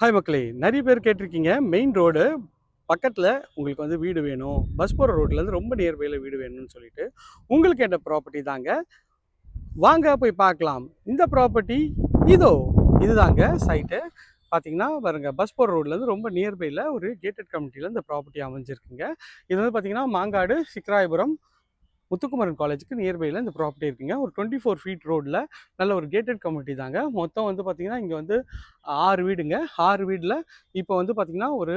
Hi மக்களே நிறைய பேர் கேட்டிருக்கீங்க. மெயின் ரோடு பக்கத்தில் உங்களுக்கு வந்து வீடு வேணும். பஸ் போகிற ரோட்லேருந்து ரொம்ப நியர்பையில் வீடு வேணும்னு சொல்லிட்டு உங்களுக்கு ஏற்ற ப்ராப்பர்ட்டி தாங்க? வாங்க போய் பார்க்கலாம். இந்த ப்ராப்பர்ட்டி இதோ இதுதாங்க சைட்டு பார்த்தீங்கன்னா பாருங்க பஸ் போகிற ரோட்லேருந்து ரொம்ப நியர்பையில் ஒரு கேட்டட் கமிட்டியில் இந்த ப்ராப்பர்ட்டி அமைஞ்சிருக்குங்க. இது வந்து பார்த்தீங்கன்னா மாங்காடு சிக்கராயபுரம் முத்துக்குமரன் காலேஜுக்கு நியர்பையில் இந்த ப்ராப்பர்ட்டி இருக்குங்க. ஒரு டுவெண்ட்டி ஃபோர் ஃபீட் ரோட்டில் நல்ல ஒரு கேட்டட் கம்யூனிட்டி தாங்க. மொத்தம் வந்து பார்த்திங்கன்னா இங்கே வந்து ஆறு வீடுங்க. ஆறு வீடில் இப்போ வந்து பார்த்திங்கன்னா ஒரு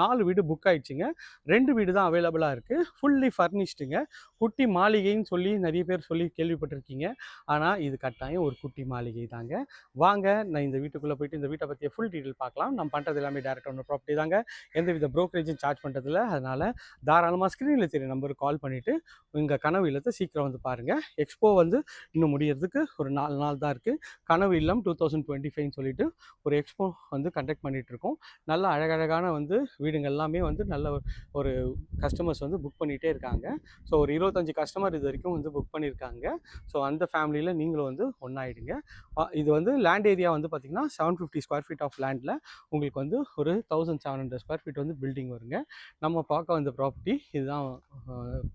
நாலு வீடு புக் ஆயிடுச்சுங்க. ரெண்டு வீடு தான் அவைலபிளாக இருக்குது ஃபுல்லி ஃபர்னிஷ்டுங்க குட்டி மாளிகைன்னு சொல்லி நிறைய பேர் சொல்லி கேள்விப்பட்டிருக்கீங்க. ஆனால் இது கட்டாயம் ஒரு குட்டி மாளிகை தாங்க. வாங்க நான் இந்த வீட்டுக்குள்ளே போயிட்டு இந்த வீட்டை பற்றிய ஃபுல் டீட்டெயில் பார்க்கலாம். நம்ம பண்ணுறது எல்லாமே டேரக்ட் ஒன்று ப்ராப்பர்ட்டி தாங்க. எந்த வித ப்ரோக்கரேஜும் சார்ஜ் பண்ணுறதில்ல அதனால் தாராளமாக ஸ்க்ரீனில் தெரிய நம்பருக்கு கால் பண்ணிவிட்டு உங்கள் கனவு இல்லத்தை சீக்கிரம் வந்து பாருங்கள் எக்ஸ்போ வந்து இன்னும் முடியறதுக்கு ஒரு நாலு நாள் தான் இருக்குது கனவு இல்லம் டூ தௌசண்ட் டுவெண்ட்டி ஃபைவ்னு சொல்லிட்டு ஒரு எக்ஸ்போ வந்து கண்டக்ட் பண்ணிகிட்டு இருக்கோம். நல்ல அழகழகான வந்து வீடுங்க எல்லாமே வந்து நல்ல ஒரு கஸ்டமர்ஸ் வந்து புக் பண்ணிகிட்டே இருக்காங்க. ஸோ ஒரு இருபத்தஞ்சி கஸ்டமர் இது வரைக்கும் வந்து புக் பண்ணியிருக்காங்க ஸோ அந்த ஃபேமிலியில் நீங்களும் வந்து ஒன்றாயிடுங்க இது வந்து லேண்ட் ஏரியா வந்து பார்த்திங்கன்னா seven fifty square feet of லேண்டில் உங்களுக்கு வந்து ஒரு thousand seven hundred square feet வந்து பில்டிங் வருங்க. நம்ம பார்க்க வந்த ப்ராப்பர்ட்டி இதுதான்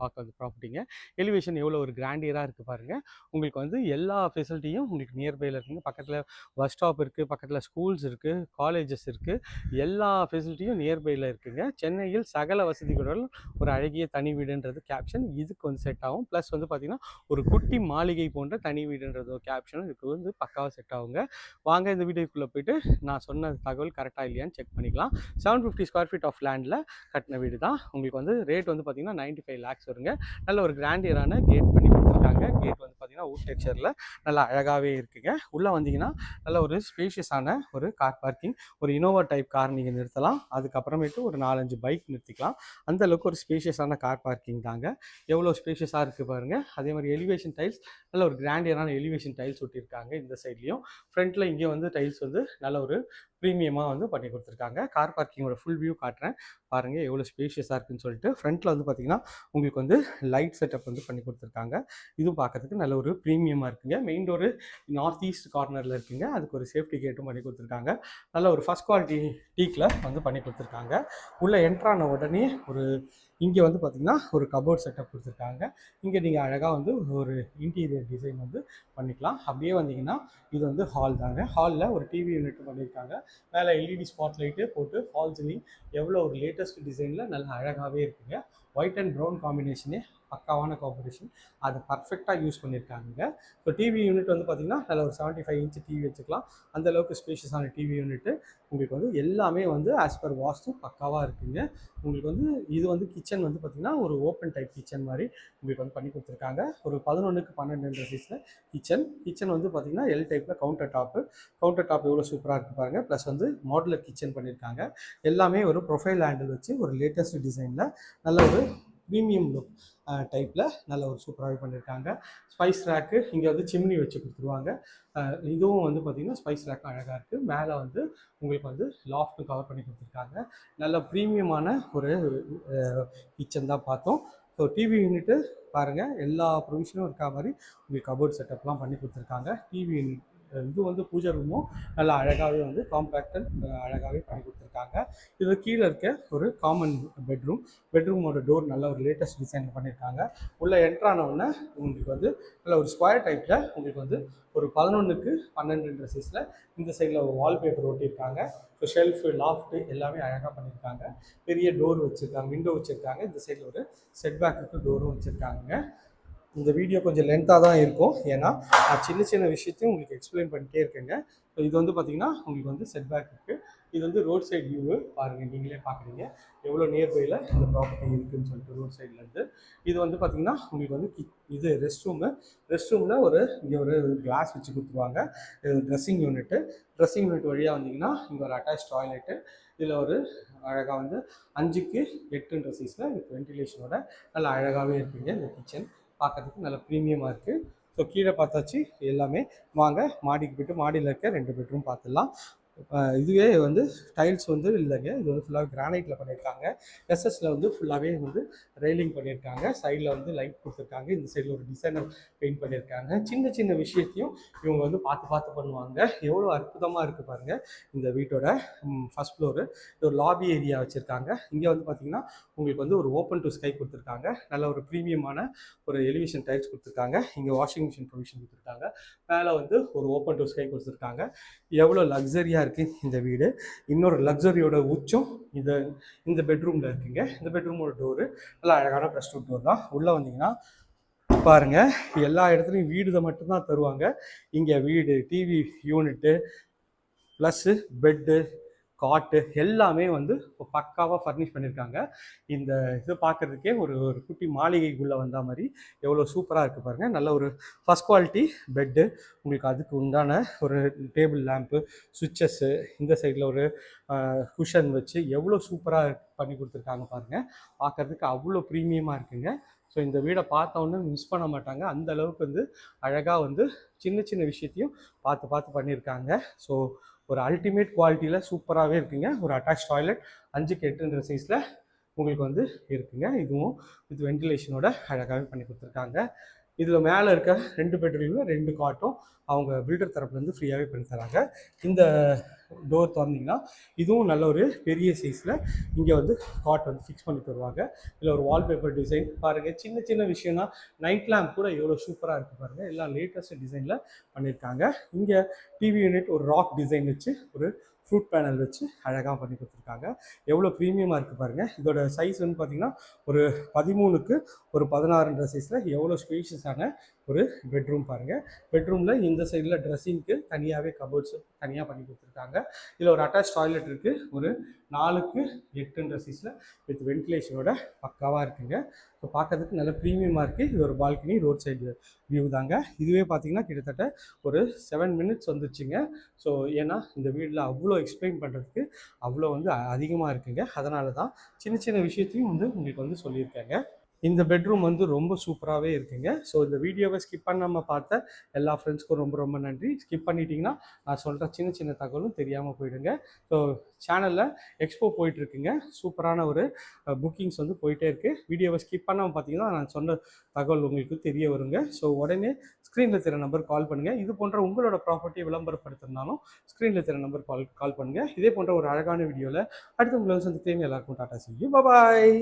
பார்க்க வந்த ப்ராப்பர்ட்டிங்க எலிவேஷன் எவ்வளோ ஒரு கிராண்டியராக இருக்குது பாருங்கள் உங்களுக்கு வந்து எல்லா ஃபெசிலிட்டியும் உங்களுக்கு நியர்பையில் இருக்குங்க. பக்கத்தில் பஸ் ஸ்டாப் இருக்குது பக்கத்தில் ஸ்கூல்ஸ் இருக்குது காலேஜஸ் இருக்குது எல்லா ஃபெசிலிட்டியும் நியர்பை நியர்பையில் இருக்குங்க. சென்னையில் சகல வசதிகளுடன் ஒரு அழகிய தனி வீடுன்றது கேப்ஷன் இதுக்கு வந்து செட் ஆகும். ப்ளஸ் வந்து பார்த்திங்கன்னா ஒரு குட்டி மாளிகை போன்ற தனி வீடுன்றது ஒரு கேப்ஷனும் இதுக்கு வந்து பக்காவாக செட் ஆகுங்க. வாங்க இந்த வீடியோக்குள்ளே போயிட்டு நான் சொன்ன தகவல் கரெக்டாக இல்லையான்னு செக் பண்ணிக்கலாம். Seven fifty square feet of லேண்டில் கட்டின வீடு தான் உங்களுக்கு வந்து ரேட் வந்து பார்த்திங்கன்னா நைன்ட்டி ஃபைவ் லேக்ஸ் வருங்க. நல்ல ஒரு கிராண்டியரான கேட் பண்ணி கொடுத்துருக்காங்க. வுட் டெக்ஸ்சரில் நல்லா அழகாகவே இருக்குங்க. உள்ளே வந்தீங்கன்னா நல்ல ஒரு ஸ்பேஷியஸான ஒரு கார் பார்க்கிங் ஒரு இனோவா டைப் கார் நீங்கள் நிறுத்தலாம். அதுக்கப்புறமேட்டு ஒரு நாலஞ்சு பைக் நிறுத்திக்கலாம். அந்த அளவுக்கு ஒரு ஸ்பேஷியஸான கார் பார்க்கிங் தாங்க. எவ்வளோ ஸ்பேஷியஸாக இருக்குது பாருங்கள் அதே மாதிரி எலிவேஷன் டைல்ஸ் நல்ல ஒரு கிராண்டியரான எலிவேஷன் டைல்ஸ் ஒட்டியிருக்காங்க இந்த சைட்லேயும் ஃப்ரண்ட்டில் இங்கே வந்து டைல்ஸ் வந்து நல்ல ஒரு ப்ரீமியமாக வந்து பண்ணி கொடுத்துருக்காங்க. கார் பார்க்கிங்கோட ஃபுல் வியூ காட்டுறேன். பாருங்கள் எவ்வளோ ஸ்பேஷியஸாக இருக்குன்னு சொல்லிட்டு ஃப்ரண்ட்டில் வந்து பார்த்திங்கன்னா உங்களுக்கு வந்து லைட் செட்டப் வந்து பண்ணி கொடுத்துருக்காங்க. இதுவும் பார்க்கறதுக்கு நல்ல ஒரு ப்ரீமியமாக இருக்குங்க. மெயின் டோரு நார்த் ஈஸ்ட் கார்னரில் இருக்குங்க. அதுக்கு ஒரு சேஃப்டி கேட்டும் பண்ணி கொடுத்துருக்காங்க. நல்ல ஒரு ஃபஸ்ட் குவாலிட்டி டீக்கில் வந்து பண்ணி கொடுத்துருக்காங்க. உள்ளே என்ட்ரான உடனே ஒரு இங்கே வந்து பார்த்திங்கன்னா ஒரு கபோர்ட் செட்டப் கொடுத்துருக்காங்க. இங்கே நீங்கள் அழகாக வந்து ஒரு இன்டீரியர் டிசைன் வந்து பண்ணிக்கலாம். அப்படியே வந்தீங்கன்னா இது வந்து ஹால் தாங்க. ஹாலில் ஒரு டிவி யூனிட் பண்ணியிருக்காங்க மேலே எல்இடி ஸ்பாட் லைட்டு போட்டு ஃபால் சீலிங் எவ்வளோ ஒரு லேட்டஸ்ட் டிசைனில் நல்லா அழகாகவே இருக்குங்க. ஒயிட் அண்ட் ப்ரௌன் காம்பினேஷனே பக்காவான காம்பினேஷன் அதை பர்ஃபெக்டாக யூஸ் பண்ணியிருக்காங்க ஸோ டிவி யூனிட் வந்து பார்த்திங்கன்னா அதில் ஒரு செவன்ட்டி ஃபைவ் இன்ச்சு டிவி வச்சுக்கலாம். அந்த அளவுக்கு ஸ்பேஷியஸான டிவி யூனிட்டு உங்களுக்கு வந்து எல்லாமே வந்து ஆஸ் பர் வாஸ்து பக்காவாக இருக்குங்க. உங்களுக்கு வந்து இது வந்து கிச்சன் வந்து பார்த்திங்கன்னா ஒரு ஓப்பன் டைப் கிச்சன் மாதிரி உங்களுக்கு வந்து பண்ணி கொடுத்துருக்காங்க. ஒரு பதினொன்றுக்கு பன்னெண்டு சைஸில் கிச்சன் கிச்சன் வந்து பார்த்திங்கன்னா எல் டைப்பில் கவுண்டர் டாப்பு கவுண்டர் டாப் எவ்வளோ சூப்பராக இருக்குது பாருங்கள் ப்ளஸ் வந்து மாடுலர் கிச்சன் பண்ணியிருக்காங்க எல்லாமே ஒரு ப்ரொஃபைல் ஹேண்டில் வச்சு ஒரு லேட்டஸ்ட் டிசைனில் நல்ல ஒரு ப்ரீமியம் லுக் டைப்பில் நல்ல ஒரு சூப்பராகவே பண்ணியிருக்காங்க ஸ்பைஸ் ரேக்கு இங்கே வந்து சிம்னி வச்சு கொடுத்துருவாங்க. இதுவும் வந்து பார்த்திங்கன்னா ஸ்பைஸ் ரேக் அழகாக இருக்குது மேலே வந்து உங்களுக்கு வந்து லாஃப்ட்டும் கவர் பண்ணி கொடுத்துருக்காங்க. நல்ல ப்ரீமியமான ஒரு கிச்சன் தான் பார்த்தோம். ஸோ டிவி யூனிட்டு பாருங்கள் எல்லா ப்ரொவிஷனும் இருக்கா மாதிரி உங்களுக்கு கபோர்ட் செட்டப்லாம் பண்ணி கொடுத்துருக்காங்க. டிவி யூனிட் இது வந்து பூஜை ரூமும் நல்லா அழகாகவே வந்து காம்பேக்டன் அழகாகவே பண்ணி கொடுத்துருக்காங்க. இது கீழே இருக்க ஒரு காமன் பெட்ரூம் பெட்ரூமோட டோர் நல்ல ஒரு லேட்டஸ்ட் டிசைன் பண்ணியிருக்காங்க உள்ளே என்ட்ரானவுடனே உங்களுக்கு வந்து நல்ல ஒரு ஸ்கொயர் டைப்பில் உங்களுக்கு வந்து ஒரு பதினொன்றுக்கு பன்னெண்டுன்ற சைஸில் இந்த சைடில் ஒரு வால்பேப்பர் ஒட்டியிருக்காங்க. ஸோ ஷெல்ஃபு லாஃப்ட்டு எல்லாமே அழகாக பண்ணியிருக்காங்க. பெரிய டோர் வச்சுருக்காங்க விண்டோ வச்சுருக்காங்க. இந்த சைடில் ஒரு செட்பேக்குக்கு டோரும் வச்சுருக்காங்க. இந்த வீடியோ கொஞ்சம் லென்த்தாக தான் இருக்கும். ஏன்னா நான் சின்ன சின்ன விஷயத்தையும் உங்களுக்கு எக்ஸ்பிளைன் பண்ணிட்டே இருக்கேங்க. ஸோ இது வந்து பார்த்திங்கன்னா உங்களுக்கு வந்து செட்பேக் இருக்குது இது வந்து ரோட் சைடு வியூவு பாருங்கள் நீங்களே பார்க்குறீங்க எவ்வளோ நியர்பையில் இந்த ப்ராப்பர்ட்டி இருக்குதுன்னு சொல்லிட்டு ரோட் சைட்லேருந்து இது வந்து பார்த்திங்கன்னா உங்களுக்கு வந்து கி இது ரெஸ்ட் ரூமு ரெஸ்ட் ரூமில் ஒரு இங்கே ஒரு கிளாஸ் வச்சு கொடுத்துருவாங்க. இது ட்ரெஸ்ஸிங் யூனிட்டு ட்ரெஸ்ஸிங் யூனிட் வழியாக வந்தீங்கன்னா இங்கே ஒரு அட்டாச் டாய்லெட்டு இதில் ஒரு அழகாக வந்து அஞ்சுக்கு எட்டுன்ற சைஸில் வித் வென்டிலேஷனோட நல்லா அழகாகவே இருக்குங்க இந்த கிச்சன் பார்க்கறதுக்கு நல்ல ப்ரீமியமாக இருக்குது ஸோ கீழே பார்த்தாச்சு எல்லாமே. வாங்க மாடிக்கு போய்ட்டு மாடியில் இருக்க ரெண்டு பெட்ரூம் பார்த்துடலாம். இதுவே வந்து டைல்ஸ் வந்து இல்லைங்க. இது வந்து ஃபுல்லாக கிரானைட்டில் பண்ணியிருக்காங்க. எஸ்எஸ்ல வந்து ஃபுல்லாகவே வந்து ரெயிலிங் பண்ணியிருக்காங்க. சைடில் வந்து லைட் கொடுத்துருக்காங்க. இந்த சைடில் ஒரு டிசைனர் பெயிண்ட் பண்ணியிருக்காங்க. சின்ன சின்ன விஷயத்தையும் இவங்க வந்து பார்த்து பார்த்து பண்ணுவாங்க. எவ்வளோ அற்புதமாக இருக்குது பாருங்கள் இந்த வீட்டோட ஃபர்ஸ்ட் ஃப்ளோரு இது ஒரு லாபி ஏரியா வச்சுருக்காங்க. இங்கே வந்து பார்த்தீங்கன்னா உங்களுக்கு வந்து ஒரு ஓப்பன் டு ஸ்கை கொடுத்துருக்காங்க. நல்ல ஒரு ப்ரீமியமான ஒரு எலிவேஷன் டைல்ஸ் கொடுத்துருக்காங்க. இங்கே வாஷிங் மிஷின் ப்ரொவிஷன் கொடுத்துருக்காங்க. மேலே வந்து ஒரு ஓப்பன் டு ஸ்கை கொடுத்துருக்காங்க. எவ்வளோ லக்ஸரியாக இருக்குது இந்த வீடு. இன்னொரு லக்ஸரியோட உச்சம் இது இந்த பெட்ரூமில் இருக்குங்க. இந்த பெட்ரூமோட டோரு நல்லா அழகான ப்ளஸ் டூ டோர் தான். உள்ளே வந்தீங்கன்னா பாருங்க எல்லா இடத்துலையும் வீடு இதை மட்டும்தான் தருவாங்க. இங்கே வீடு டிவி யூனிட்டு ப்ளஸ்ஸு பெட்டு காட்டு எல்லாமே வந்து பக்காவாக ஃபர்னிஷ் பண்ணியிருக்காங்க இந்த இது பார்க்குறதுக்கே ஒரு ஒரு குட்டி மாளிகைக்குள்ளே வந்த மாதிரி எவ்வளோ சூப்பராக இருக்குது பாருங்கள் நல்ல ஒரு ஃபஸ்ட் குவாலிட்டி பெட்டு உங்களுக்கு அதுக்கு உண்டான ஒரு டேபிள் லேம்ப்பு சுவிட்சஸ்ஸு இந்த சைடில் ஒரு குஷன் வச்சு எவ்வளோ சூப்பராக பண்ணி கொடுத்துருக்காங்க பாருங்கள் பார்க்குறதுக்கு அவ்வளோ ப்ரீமியமாக இருக்குங்க. ஸோ இந்த வீடை பார்த்த மிஸ் பண்ண மாட்டாங்க. அந்த அளவுக்கு வந்து அழகாக வந்து சின்ன சின்ன விஷயத்தையும் பார்த்து பார்த்து பண்ணியிருக்காங்க ஸோ ஒரு அல்டிமேட் குவாலிட்டியில் சூப்பராகவே இருக்குங்க. ஒரு அட்டாச் டாய்லெட் அஞ்சுக்கு எட்டுன்ற சைஸில் உங்களுக்கு வந்து இருக்குங்க. இதுவும் வித் வென்டிலேஷனோட அழகாகவே பண்ணி கொடுத்துருக்காங்க. இதில் மேலே இருக்க ரெண்டு பெட்ரூமில் ரெண்டு காட்டும் அவங்க பில்டர் தரப்புலேருந்து ஃப்ரீயாகவே பண்ணி தராங்க. இந்த டோர் திறந்தீங்கன்னா இதுவும் நல்ல ஒரு பெரிய சைஸில் இங்கே வந்து காட் வந்து ஃபிக்ஸ் பண்ணி தருவாங்க. இதில் ஒரு வால்பேப்பர் டிசைன் பாருங்கள் சின்ன சின்ன விஷயம்னா நைட் லேம்ப் கூட எவ்வளோ சூப்பராக இருக்குது பாருங்கள் எல்லாம் லேட்டஸ்ட் டிசைனில் பண்ணியிருக்காங்க இங்கே டிவி யூனிட் ஒரு ராக் டிசைன் வச்சு ஒரு ஃப்ரூட் பேனல் வச்சு அழகாக பண்ணி கொடுத்துருக்காங்க. எவ்வளோ ப்ரீமியமாக இருக்குது பாருங்கள் இதோட சைஸ் வந்து பார்த்திங்கன்னா ஒரு பதிமூணுக்கு ஒரு பதினாறுன்ற சைஸில் எவ்வளோ ஸ்பேஷியஸான ஒரு பெட்ரூம் பாருங்கள் பெட்ரூமில் இந்த சைடில் ட்ரெஸ்ஸிங்க்கு தனியாகவே கபோர்ட்ஸ் தனியாக பண்ணி கொடுத்துருக்காங்க. இதில் ஒரு அட்டாச் டாய்லெட் இருக்குது ஒரு நாலுக்கு எட்டுன்ற சீஸில் வித் வென்டிலேஷனோட பக்காவாக இருக்குங்க. ஸோ பார்க்கறதுக்கு நல்ல ப்ரீமியமாக இருக்குது இது ஒரு பால்கனி ரோட் சைடு வியூ தாங்க. இதுவே பார்த்தீங்கன்னா கிட்டத்தட்ட ஒரு செவன் மினிட்ஸ் வந்துச்சுங்க. ஸோ ஏன்னா இந்த வீடில் அவ்வளோ எக்ஸ்பிளைன் பண்ணுறதுக்கு அவ்வளோ வந்து அதிகமாக இருக்குங்க. அதனால தான் சின்ன சின்ன விஷயத்தையும் வந்து உங்களுக்கு வந்து சொல்லியிருக்கேங்க. இந்த பெட்ரூம் வந்து ரொம்ப சூப்பராகவே இருக்குங்க. ஸோ இந்த வீடியோவை ஸ்கிப் பண்ணாமல் பார்த்த எல்லா ஃப்ரெண்ட்ஸ்க்கும் ரொம்ப ரொம்ப நன்றி. ஸ்கிப் பண்ணிட்டீங்கன்னா நான் சொல்கிற சின்ன சின்ன தகவலும் தெரியாமல் போயிடுங்க. ஸோ சேனலில் எக்ஸ்போ போயிட்டுருக்குங்க. சூப்பரான ஒரு புக்கிங்ஸ் வந்து போயிட்டே இருக்குது வீடியோவை ஸ்கிப் பண்ணாமல் பார்த்தீங்கன்னா நான் சொன்ன தகவல் உங்களுக்கு தெரிய வருங்க. ஸோ உடனே ஸ்க்ரீனில் தெரிய நம்பர் கால் பண்ணுங்கள் இது போன்ற உங்களோட ப்ராப்பர்ட்டியை விளம்பரப்படுத்திருந்தாலும் ஸ்க்ரீனில் தெரிய நம்பர் கால் கால் பண்ணுங்கள் இதே போன்ற ஒரு அழகான வீடியோவில் அடுத்து உங்களை சந்திக்கிறேன். எல்லாருக்கும் டாட்டா செய்யும் பாய்